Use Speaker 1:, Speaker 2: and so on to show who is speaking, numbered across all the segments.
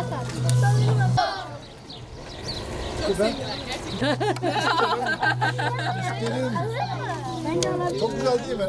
Speaker 1: Başar. Bence olabilir.
Speaker 2: Çok güzel değil mi?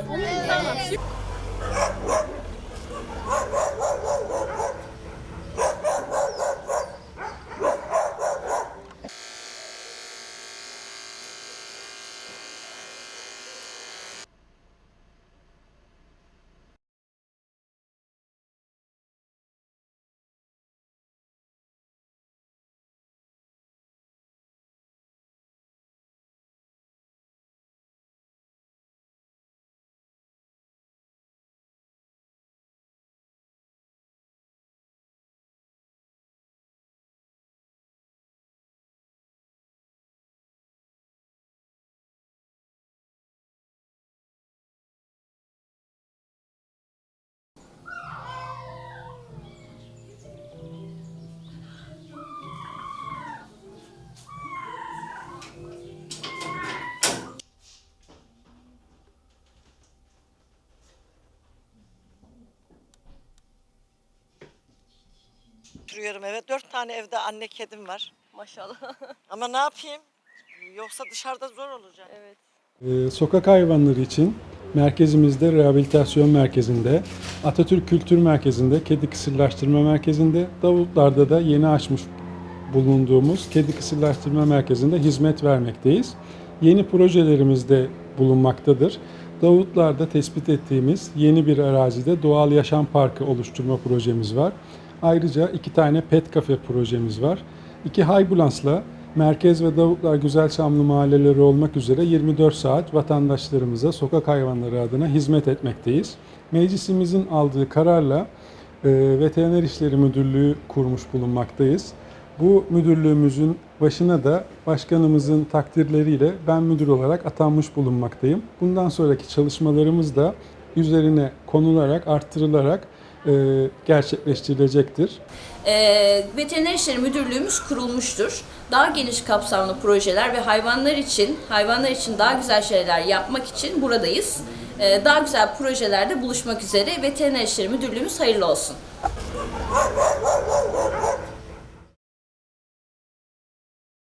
Speaker 3: Oturuyorum eve. Dört tane evde anne kedim var.
Speaker 4: Maşallah.
Speaker 3: Ama ne yapayım? Yoksa dışarıda zor olacak.
Speaker 4: evet.
Speaker 5: Ee, Sokak hayvanları için merkezimizde rehabilitasyon merkezinde, Atatürk Kültür Merkezi'nde, Kedi Kısırlaştırma Merkezi'nde, Davutlar'da da yeni açmış bulunduğumuz Kedi Kısırlaştırma Merkezi'nde hizmet vermekteyiz. Yeni projelerimizde bulunmaktadır. Davutlar'da tespit ettiğimiz yeni bir arazide doğal yaşam parkı oluşturma projemiz var. Ayrıca iki tane pet kafe projemiz var. İki Haybulans'la Merkez ve Davutlar Güzelçamlı mahalleleri olmak üzere 24 saat vatandaşlarımıza sokak hayvanları adına hizmet etmekteyiz. Meclisimizin aldığı kararla e, Veteriner İşleri Müdürlüğü kurmuş bulunmaktayız. Bu müdürlüğümüzün başına da başkanımızın takdirleriyle ben müdür olarak atanmış bulunmaktayım. Bundan sonraki çalışmalarımız da üzerine konularak, arttırılarak e, gerçekleştirilecektir.
Speaker 4: Ee, Veteriner İşleri Müdürlüğümüz kurulmuştur. Daha geniş kapsamlı projeler ve hayvanlar için, hayvanlar için daha güzel şeyler yapmak için buradayız. Ee, daha güzel projelerde buluşmak üzere Veteriner İşleri Müdürlüğümüz hayırlı olsun.